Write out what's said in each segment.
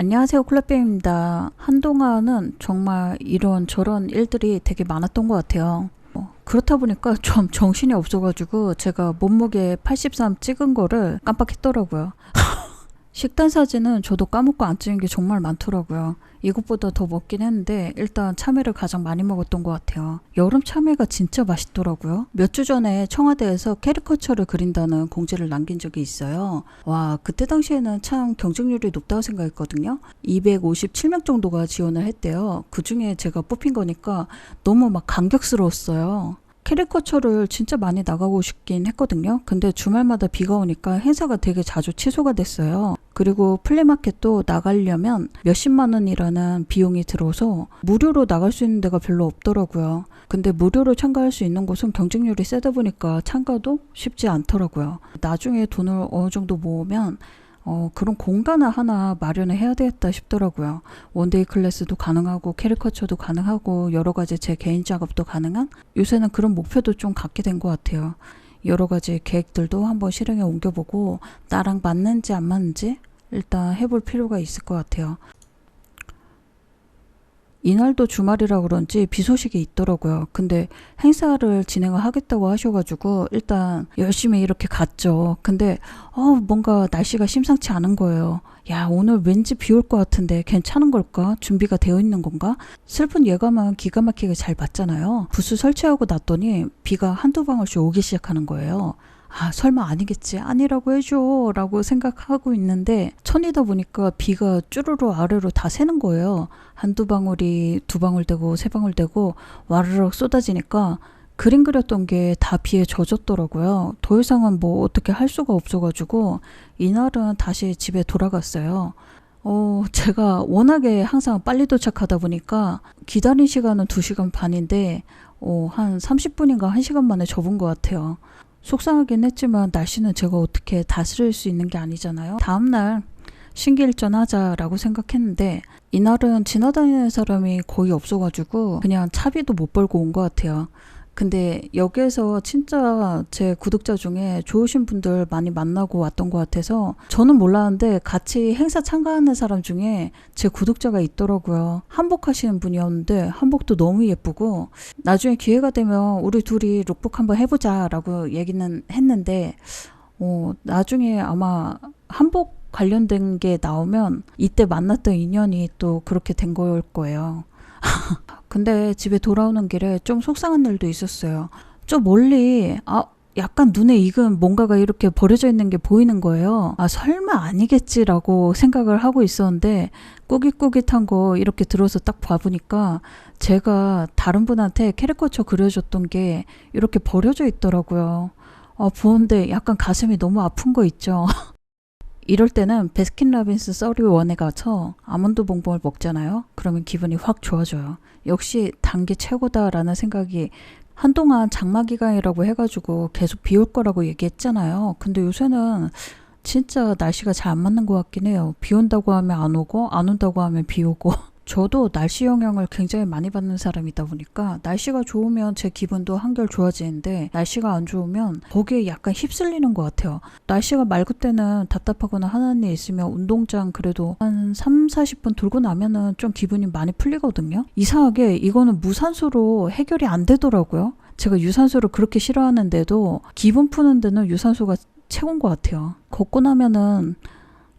안녕하세요 클럽뱀입니다. 한동안은 정말 이런 저런 일들이 되게 많았던 것 같아요. 어, 그렇다 보니까 좀 정신이 없어가지고 제가 몸무게 83 찍은 거를 깜빡했더라고요. 식단 사진은 저도 까먹고 안 찍은 게 정말 많더라고요. 이것보다 더 먹긴 했는데 일단 참외를 가장 많이 먹었던 것 같아요. 여름 참외가 진짜 맛있더라고요. 몇 주 전에 청와대에서 캐리커처를 그린다는 공지를 남긴 적이 있어요. 와 그때 당시에는 참 경쟁률이 높다고 생각했거든요. 257명 정도가 지원을 했대요. 그 중에 제가 뽑힌 거니까 너무 막 감격스러웠어요. 캐리커처를 진짜 많이 나가고 싶긴 했거든요. 근데 주말마다 비가 오니까 행사가 되게 자주 취소가 됐어요. 그리고 플리마켓도 나가려면 몇십만 원이라는 비용이 들어서 무료로 나갈 수 있는 데가 별로 없더라고요. 근데 무료로 참가할 수 있는 곳은 경쟁률이 세다 보니까 참가도 쉽지 않더라고요. 나중에 돈을 어느 정도 모으면 어, 그런 공간을 하나 마련을 해야 되겠다 싶더라고요. 원데이 클래스도 가능하고 캐리커처도 가능하고 여러 가지 제 개인 작업도 가능한 요새는 그런 목표도 좀 갖게 된 것 같아요. 여러 가지 계획들도 한번 실행에 옮겨보고 나랑 맞는지 안 맞는지 일단 해볼 필요가 있을 것 같아요. 이날도 주말이라 그런지 비 소식이 있더라고요. 근데 행사를 진행을 하겠다고 하셔가지고 일단 열심히 이렇게 갔죠. 근데 어 뭔가 날씨가 심상치 않은 거예요. 야 오늘 왠지 비 올 것 같은데 괜찮은 걸까? 준비가 되어 있는 건가? 슬픈 예감은 기가 막히게 잘 맞잖아요. 부스 설치하고 났더니 비가 한두 방울씩 오기 시작하는 거예요. 아, 설마 아니겠지. 아니라고 해줘. 라고 생각하고 있는데, 천이다 보니까 비가 쭈루루 아래로 다 새는 거예요. 한두 방울이 두 방울 되고, 세 방울 되고, 와르륵 쏟아지니까, 그림 그렸던 게 다 비에 젖었더라고요. 더 이상은 뭐 어떻게 할 수가 없어가지고, 이날은 다시 집에 돌아갔어요. 어, 제가 워낙에 항상 빨리 도착하다 보니까, 기다린 시간은 2시간 반인데, 어, 한 30분인가 1시간 만에 접은 것 같아요. 속상하긴 했지만 날씨는 제가 어떻게 다스릴 수 있는 게 아니잖아요. 다음날 신기일전 하자라고 생각했는데 이날은 지나다니는 사람이 거의 없어가지고 그냥 차비도 못 벌고 온 것 같아요. 근데 여기에서 진짜 제 구독자 중에 좋으신 분들 많이 만나고 왔던 것 같아서 저는 몰랐는데 같이 행사 참가하는 사람 중에 제 구독자가 있더라고요. 한복하시는 분이었는데 한복도 너무 예쁘고 나중에 기회가 되면 우리 둘이 룩북 한번 해보자 라고 얘기는 했는데 어, 나중에 아마 한복 관련된 게 나오면 이때 만났던 인연이 또 그렇게 된걸 거예요. 근데 집에 돌아오는 길에 좀 속상한 일도 있었어요. 좀 멀리, 아, 약간 눈에 익은 뭔가가 이렇게 버려져 있는 게 보이는 거예요. 아, 설마 아니겠지라고 생각을 하고 있었는데, 꾸깃꾸깃한 거 이렇게 들어서 딱 봐보니까, 제가 다른 분한테 캐릭터처 그려줬던 게 이렇게 버려져 있더라고요. 아, 보는데 약간 가슴이 너무 아픈 거 있죠. 이럴 때는 베스킨라빈스 썰리 원에 가서 아몬드 봉봉을 먹잖아요. 그러면 기분이 확 좋아져요. 역시 단 게 최고다라는 생각이 한동안 장마 기간이라고 해가지고 계속 비 올 거라고 얘기했잖아요. 근데 요새는 진짜 날씨가 잘 안 맞는 것 같긴 해요. 비 온다고 하면 안 오고 안 온다고 하면 비 오고. 저도 날씨 영향을 굉장히 많이 받는 사람이다 보니까 날씨가 좋으면 제 기분도 한결 좋아지는데 날씨가 안 좋으면 거기에 약간 휩쓸리는 것 같아요. 날씨가 맑을 때는 답답하거나 하는 일 있으면 운동장 그래도 한 3, 40분 돌고 나면은 좀 기분이 많이 풀리거든요. 이상하게 이거는 무산소로 해결이 안 되더라고요. 제가 유산소를 그렇게 싫어하는데도 기분 푸는 데는 유산소가 최고인 것 같아요. 걷고 나면은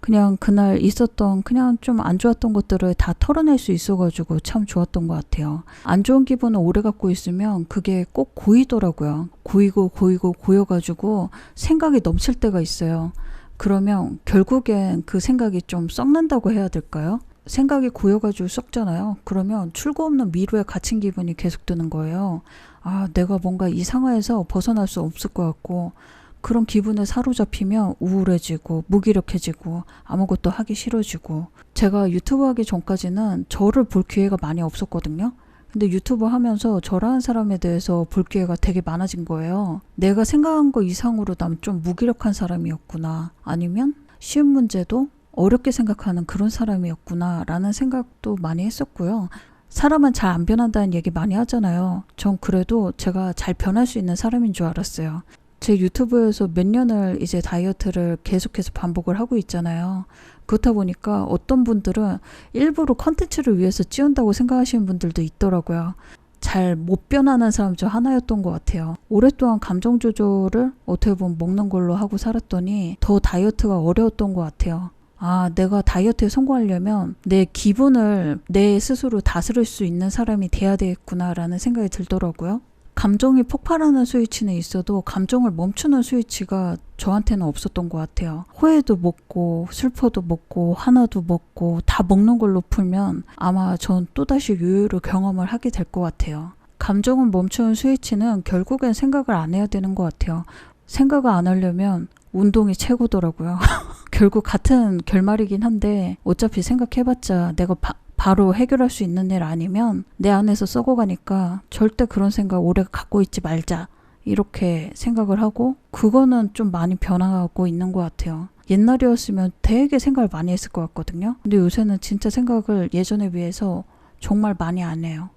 그냥 그날 있었던 그냥 좀 안 좋았던 것들을 다 털어낼 수 있어가지고 참 좋았던 것 같아요. 안 좋은 기분을 오래 갖고 있으면 그게 꼭 고이더라고요. 고이고 고이고 고여가지고 생각이 넘칠 때가 있어요. 그러면 결국엔 그 생각이 좀 썩는다고 해야 될까요? 생각이 고여가지고 썩잖아요. 그러면 출구 없는 미루에 갇힌 기분이 계속 드는 거예요. 아, 내가 뭔가 이 상황에서 벗어날 수 없을 것 같고, 그런 기분에 사로잡히면 우울해지고 무기력해지고 아무것도 하기 싫어지고 제가 유튜브 하기 전까지는 저를 볼 기회가 많이 없었거든요. 근데 유튜브 하면서 저라는 사람에 대해서 볼 기회가 되게 많아진 거예요. 내가 생각한 거 이상으로 난 좀 무기력한 사람이었구나. 아니면 쉬운 문제도 어렵게 생각하는 그런 사람이었구나. 라는 생각도 많이 했었고요. 사람은 잘 안 변한다는 얘기 많이 하잖아요. 전 그래도 제가 잘 변할 수 있는 사람인 줄 알았어요. 제 유튜브에서 몇 년을 이제 다이어트를 계속해서 반복을 하고 있잖아요. 그렇다 보니까 어떤 분들은 일부러 컨텐츠를 위해서 찌운다고 생각하시는 분들도 있더라고요. 잘 못 변하는 사람 중 하나였던 것 같아요. 오랫동안 감정 조절을 어떻게 보면 먹는 걸로 하고 살았더니 더 다이어트가 어려웠던 것 같아요. 아, 내가 다이어트에 성공하려면 내 기분을 내 스스로 다스릴 수 있는 사람이 돼야 되겠구나라는 생각이 들더라고요. 감정이 폭발하는 스위치는 있어도 감정을 멈추는 스위치가 저한테는 없었던 것 같아요. 호해도 먹고 슬퍼도 먹고 하나도 먹고 다 먹는 걸로 풀면 아마 전 또다시 요요를 경험을 하게 될 것 같아요. 감정을 멈추는 스위치는 결국엔 생각을 안 해야 되는 것 같아요. 생각을 안 하려면 운동이 최고더라고요. 결국 같은 결말이긴 한데 어차피 생각해봤자 내가 바, 바로 해결할 수 있는 일 아니면 내 안에서 썩어 가니까 절대 그런 생각 오래 갖고 있지 말자. 이렇게 생각을 하고 그거는 좀 많이 변화하고 있는 것 같아요. 옛날이었으면 되게 생각을 많이 했을 것 같거든요. 근데 요새는 진짜 생각을 예전에 비해서 정말 많이 안 해요.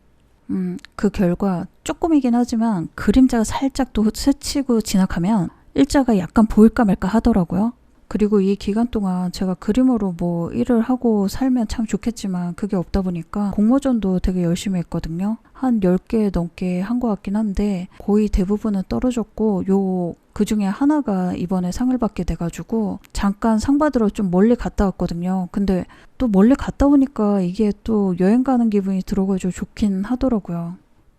음, 그 결과 조금이긴 하지만 그림자가 살짝 또 스치고 지나가면 일자가 약간 보일까 말까 하더라고요. 그리고 이 기간 동안 제가 그림으로 뭐 일을 하고 살면 참 좋겠지만 그게 없다 보니까 공모전도 되게 열심히 했거든요. 한 10개 넘게 한 것 같긴 한데 거의 대부분은 떨어졌고 요 그 중에 하나가 이번에 상을 받게 돼가지고 잠깐 상 받으러 좀 멀리 갔다 왔거든요. 근데 또 멀리 갔다 오니까 이게 또 여행 가는 기분이 들어가지고 좋긴 하더라고요.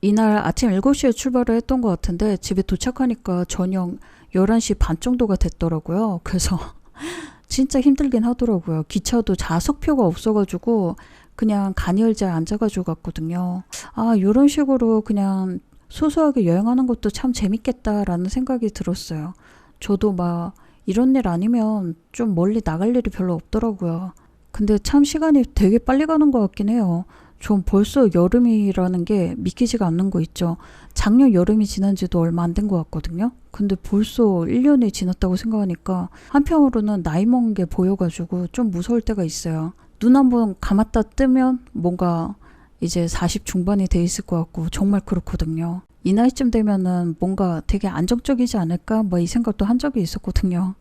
이날 아침 7시에 출발을 했던 것 같은데 집에 도착하니까 저녁 11시 반 정도가 됐더라고요. 그래서 진짜 힘들긴 하더라고요. 기차도 좌석표가 없어가지고 그냥 간이열자에 앉아가지고 갔거든요. 아, 이런 식으로 그냥 소소하게 여행하는 것도 참 재밌겠다라는 생각이 들었어요. 저도 막 이런 일 아니면 좀 멀리 나갈 일이 별로 없더라고요. 근데 참 시간이 되게 빨리 가는 것 같긴 해요. 전 벌써 여름이라는 게 믿기지가 않는 거 있죠. 작년 여름이 지난 지도 얼마 안 된 것 같거든요. 근데 벌써 1년이 지났다고 생각하니까 한편으로는 나이 먹은 게 보여가지고 좀 무서울 때가 있어요. 눈 한 번 감았다 뜨면 뭔가 이제 40 중반이 돼 있을 것 같고 정말 그렇거든요. 이 나이쯤 되면은 뭔가 되게 안정적이지 않을까 뭐 이 생각도 한 적이 있었거든요.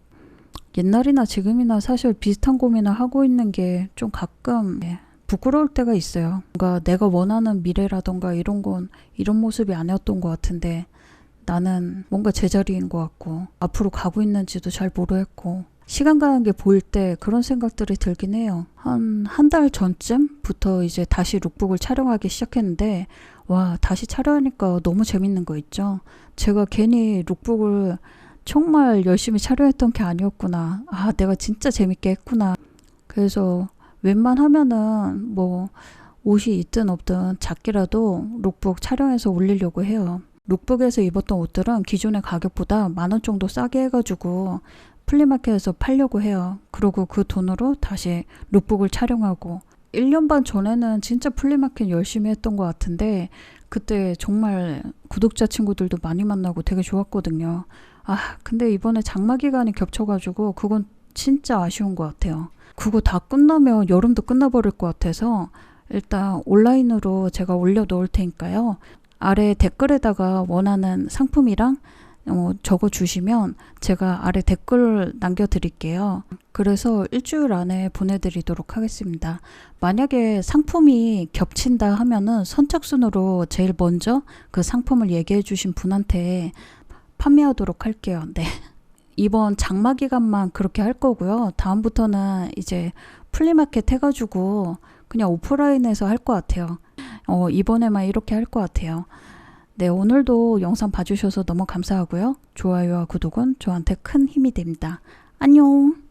옛날이나 지금이나 사실 비슷한 고민을 하고 있는 게 좀 가끔 예, 부끄러울 때가 있어요. 뭔가 내가 원하는 미래라던가 이런 건 이런 모습이 아니었던 것 같은데 나는 뭔가 제자리인 것 같고 앞으로 가고 있는지도 잘 모르겠고 시간 가는 게 보일 때 그런 생각들이 들긴 해요. 한 한 달 전쯤부터 이제 다시 룩북을 촬영하기 시작했는데 와 다시 촬영하니까 너무 재밌는 거 있죠. 제가 괜히 룩북을 정말 열심히 촬영했던 게 아니었구나. 아 내가 진짜 재밌게 했구나. 그래서 웬만하면은 뭐 옷이 있든 없든 작게라도 룩북 촬영해서 올리려고 해요. 룩북에서 입었던 옷들은 기존의 가격보다 만 원 정도 싸게 해가지고 플리마켓에서 팔려고 해요. 그리고 그 돈으로 다시 룩북을 촬영하고 1년 반 전에는 진짜 플리마켓 열심히 했던 것 같은데 그때 정말 구독자 친구들도 많이 만나고 되게 좋았거든요. 아, 근데 이번에 장마 기간이 겹쳐가지고 그건 진짜 아쉬운 것 같아요. 그거 다 끝나면 여름도 끝나버릴 것 같아서 일단 온라인으로 제가 올려놓을 테니까요. 아래 댓글에다가 원하는 상품이랑 어, 적어 주시면 제가 아래 댓글 남겨드릴게요. 그래서 일주일 안에 보내드리도록 하겠습니다. 만약에 상품이 겹친다 하면은 선착순으로 제일 먼저 그 상품을 얘기해 주신 분한테 판매하도록 할게요. 네. 이번 장마 기간만 그렇게 할 거고요. 다음부터는 이제 플리마켓 해가지고 그냥 오프라인에서 할 것 같아요. 어, 이번에만 이렇게 할 것 같아요. 네, 오늘도 영상 봐주셔서 너무 감사하고요. 좋아요와 구독은 저한테 큰 힘이 됩니다. 안녕!